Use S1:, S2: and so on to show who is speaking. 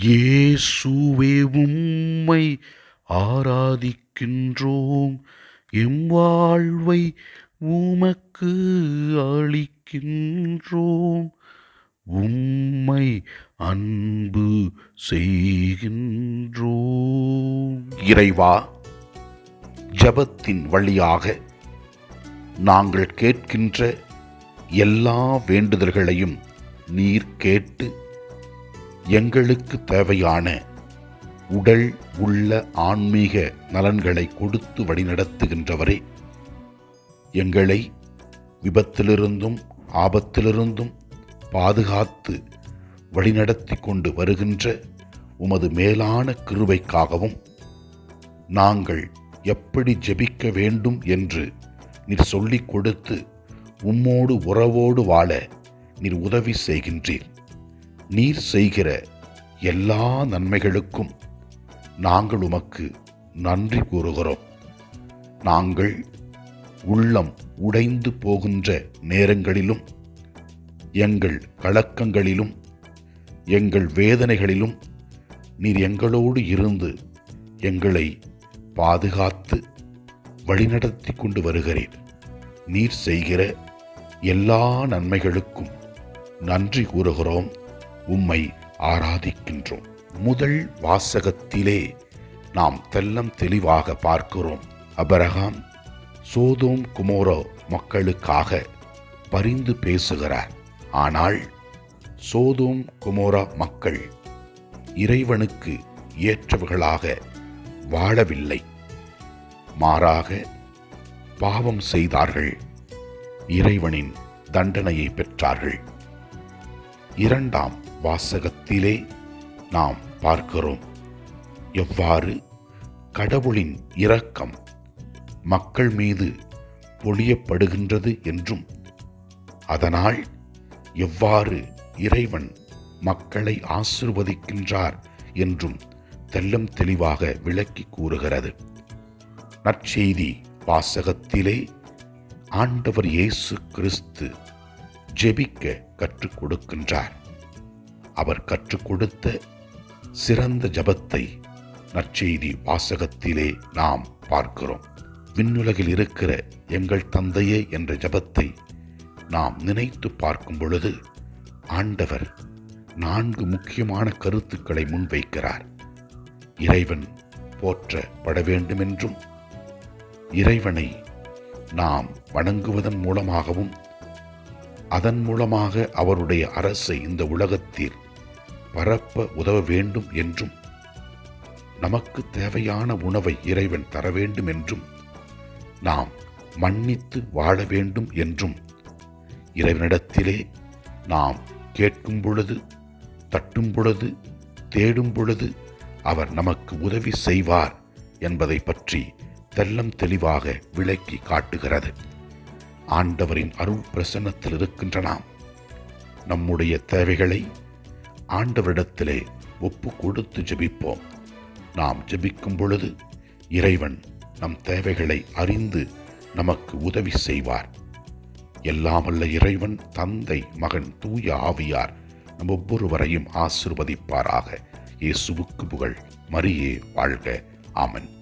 S1: இயேசுவே உம்மை ஆராதிக்கின்றோம். எம் வாழ்வை உமக்கு அளிக்கின்றோம். உம்மை அன்பு செய்கின்றோம். இறைவா ஜபத்தின் வழியாக நாங்கள் கேட்கின்ற எல்லா வேண்டுதல்களையும் நீர் கேட்டு எங்களுக்கு தேவையான உடல் உள்ள ஆன்மீக நலன்களை கொடுத்து வழிநடத்துகின்றவரே. எங்களை விபத்திலிருந்தும் ஆபத்திலிருந்தும் பாதுகாத்து வழிநடத்தி கொண்டு வருகின்ற உமது மேலான கிருபைக்காகவும் நாங்கள் எப்படி ஜெபிக்க வேண்டும் என்று நீர் சொல்லிக் கொடுத்து உம்மோடு உறவோடு வாழ நீர் உதவி செய்கின்றீர். நீர் செய்கிற எல்லா நன்மைகளுக்கும் நாங்கள் உமக்கு நன்றி கூறுகிறோம். நாங்கள் உள்ளம் உடைந்து போகின்ற நேரங்களிலும் எங்கள் கலக்கங்களிலும் எங்கள் வேதனைகளிலும் நீர் எங்களோடு இருந்து எங்களை பாதுகாத்து வழிநடத்தி கொண்டு வருகிறீர். நீர் செய்கிற எல்லா நன்மைகளுக்கும் நன்றி கூறுகிறோம். உம்மை ஆராதிக்கின்றோம். முதல் வாசகத்திலே நாம் தெல்லம் தெளிவாக பார்க்கிறோம். அபரகாம் சோதோம் குமோரோ மக்களுக்காக பரிந்து பேசுகிறார். ஆனால் சோதோம் குமோரா மக்கள் இறைவனுக்கு ஏற்றவர்களாக வாழவில்லை. மாறாக பாவம் செய்தார்கள். இறைவனின் தண்டனையை பெற்றார்கள். இரண்டாம் வாசகத்திலே நாம் பார்க்கிறோம். எவ்வாறு? கடவுளின் இரக்கம் மக்கள் மீது பொழியப்படுகின்றது என்றும் அதனால் எவ்வாறு இறைவன் மக்களை ஆசிர்வதிக்கின்றார் என்றும் தெல்லம் தெளிவாக விளக்கி கூறுகிறது. நற்செய்தி வாசகத்திலே ஆண்டவர் இயேசு கிறிஸ்து ஜெபிக்க கற்றுக் கொடுக்கின்றார். அவர் கற்றுக் கொடுத்த சிறந்த ஜபத்தை நற்செய்தி வாசகத்திலே நாம் பார்க்கிறோம். விண்ணுலகில் இருக்கிற எங்கள் தந்தையே என்ற ஜபத்தை நாம் நினைத்து பார்க்கும் பொழுது ஆண்டவர் நான்கு முக்கியமான கருத்துக்களை முன்வைக்கிறார். இறைவன் போற்றப்பட வேண்டுமென்றும் இறைவனை நாம் வணங்குவதன் மூலமாகவும் அதன் மூலமாக அவருடைய அரசை இந்த உலகத்தில் பரப்ப உதவ வேண்டும் என்றும் நமக்கு தேவையான உணவை இறைவன் தர வேண்டும் என்றும் நாம் மன்னித்து வாழ வேண்டும் என்றும் இறைவனிடத்திலே நாம் கேட்கும் பொழுது தட்டும் பொழுது தேடும் பொழுது அவர் நமக்கு உதவி செய்வார் என்பதை பற்றி தெல்லம் தெளிவாக விளக்கி காட்டுகிறது. ஆண்டவரின் அருள் பிரசன்னத்தில் இருக்கின்ற நாம் நம்முடைய தேவைகளை ஆண்டவரிடத்திலே ஒப்பு கொடுத்து ஜெபிப்போம். நாம் ஜெபிக்கும் பொழுது இறைவன் நம் தேவைகளை அறிந்து நமக்கு உதவி செய்வார். எல்லாமல்ல இறைவன் தந்தை மகன் தூய ஆவியார் நம் ஒவ்வொருவரையும் ஆசிர்வதிப்பாராக. இயேசுவுக்கு புகழ். மரியே வாழ்க. ஆமன்.